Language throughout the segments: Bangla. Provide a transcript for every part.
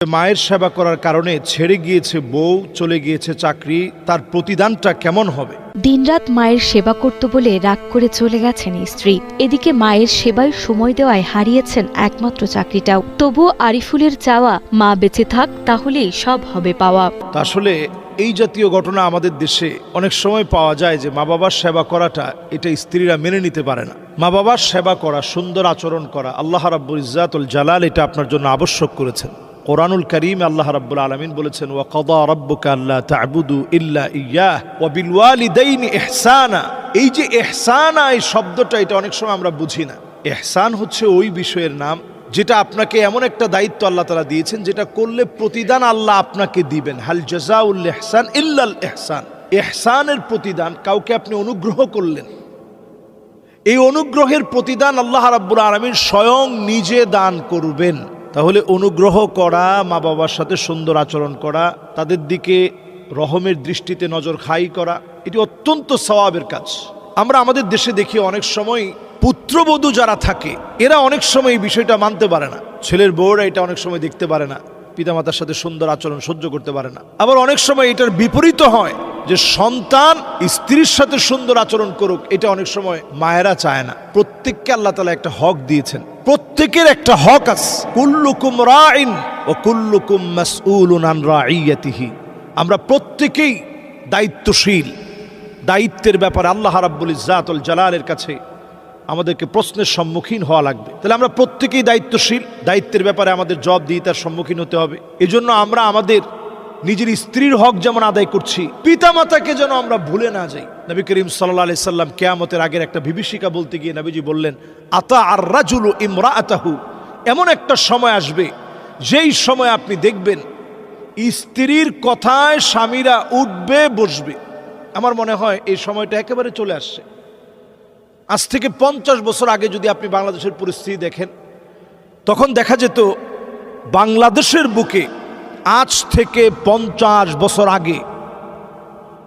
মায়ের সেবা করার কারণে ছেড়ে গিয়েছে বউ চলে গিয়েছে চাকরি। তার প্রতিদানটা কেমন হবে? দিনরাত মায়ের সেবা করত বলে রাগ করে চলে গেছেন স্ত্রী। এদিকে মায়ের সেবায় সময় দেওয়ায় হারিয়েছেন একমাত্র চাকরিটাও। তবুও আরিফুলের চাওয়া মা বেঁচে থাক তাহলেই সব হবে পাওয়া। আসলে এই জাতীয় ঘটনা আমাদের দেশে অনেক সময় পাওয়া যায় যে মা বাবার সেবা করাটা এটা স্ত্রীরা মেনে নিতে পারে না। মা বাবার সেবা করা সুন্দর আচরণ করা আল্লাহ রাব্বুল ইজ্জাতুল জালাল এটা আপনার জন্য আবশ্যক করেছেন। কোরআনুল করিম আল্লাহ রাব্বুল আলামিন বলেছেন, ওয়া কদা রাব্বুকা আল্লা তা'বুদু ইল্লা ইয়্যাহ ওয়া বিল ওয়ালিদাইনি ইহসানা। এই যে ইহসানা, এই শব্দটা, এটা অনেক সময় আমরা বুঝি না। ইহসান হচ্ছে ওই বিষয়ের নাম যেটা আপনাকে এমন একটা দায়িত্ব আল্লাহ তালা দিয়েছেন যেটা করলে প্রতিদান আল্লাহ আপনাকে দিবেন। হাল জাজাউল এহসান ইল্লাল এহসান এহসানের প্রতিদান কাউকে আপনি অনুগ্রহ করলেন। এই অনুগ্রহের প্রতিদান আল্লাহ রাব্বুল আলমিন স্বয়ং নিজে দান করবেন। তাহলে অনুগ্রহ করা, মা বাবার সাথে সুন্দর আচরণ করা, তাদের দিকে রহমের দৃষ্টিতে নজর খাই করা, এটি অত্যন্ত সওয়াবের কাজ। আমরা আমাদের দেশে দেখি অনেক সময় পুত্রবধূ যারা থাকে, এরা অনেক সময় এই বিষয়টা মানতে পারে না। ছেলের বউরা এটা অনেক সময় দেখতে পারে না, পিতামাতার সাথে সুন্দর আচরণ সহ্য করতে পারে না। আবার অনেক সময় এটার বিপরীত হয়। যে সন্তান স্ত্রীর সাথে সুন্দর আচরণ করুক, এটা অনেক সময় মায়েরা চায় না। প্রত্যেককে আল্লাহ তালা একটা হক দিয়েছেন। প্রত্যেকের একটা হক আছে। কুল্লুকুম রাইন ও কুল্লুকুম মাসউলুন আন রাইয়াতিহি আমরা প্রত্যেকেই দায়িত্বশীল। দায়িত্বের ব্যাপারে আল্লাহ রাব্বুল ইজ্জাতুল জালালের কাছে আমাদেরকে প্রশ্নের সম্মুখীন হওয়া লাগবে। তাহলে আমরা প্রত্যেকেই দায়িত্বশীল। দায়িত্বের ব্যাপারে আমাদের জব দিয়ে তার সম্মুখীন হতে হবে। এজন্য আমরা আমাদের নিজের স্ত্রীর হক যেমন আদায় করছি, পিতামাতাকে যেন আমরা ভুলে না যাই। নবী করিম সাল্লা আলি সাল্লাম কেয়ামতের আগের একটা বিভীষিকা বলতে গিয়ে নবীজি বললেন, আতা আর রাজুলু ইমরা আতাহু এমন একটা সময় আসবে, যেই সময় আপনি দেখবেন স্ত্রীর কথায় স্বামীরা উঠবে, বসবে। আমার মনে হয় এই সময়টা একেবারে চলে আসছে। আজ থেকে পঞ্চাশ বছর আগে যদি আপনি বাংলাদেশের পরিস্থিতি দেখেন, তখন দেখা যেত বাংলাদেশের বুকে আজ থেকে পঞ্চাশ বছর আগে,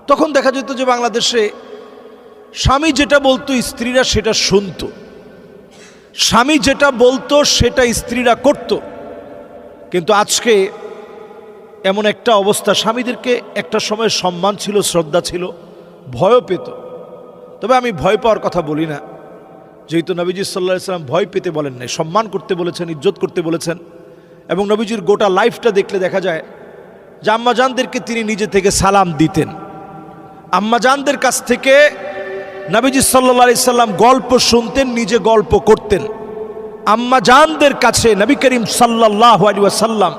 তখন দেখা যেত যে বাংলাদেশে স্বামী যেটা বলতো স্ত্রীরা সেটা শুনতো। স্বামী যেটা বলতো সেটা স্ত্রীরা করত। কিন্তু আজকে এমন একটা অবস্থা, স্বামীদেরকে একটা সময় সম্মান ছিল, শ্রদ্ধা ছিল, ভয়ও পেত। তবে আমি ভয় পাওয়ার কথা বলি না। যেহেতু নবীজি সাল্লাহ সাল্লাম ভয় পেতে বলেন নাই, সম্মান করতে বলেছেন, ইজ্জত করতে বলেছেন। এবং নবীজির গোটা লাইফটা দেখলে দেখা যায় যে আম্মাজানদেরকে তিনি নিজে থেকে সালাম দিতেন। আম্মাজানদের কাছ থেকে নবীজি সাল্লা সাল্লাম গল্প শুনতেন, নিজে গল্প করতেন। আম্মাজানদের কাছে নবী করিম সাল্লাহ আলী সাল্লাম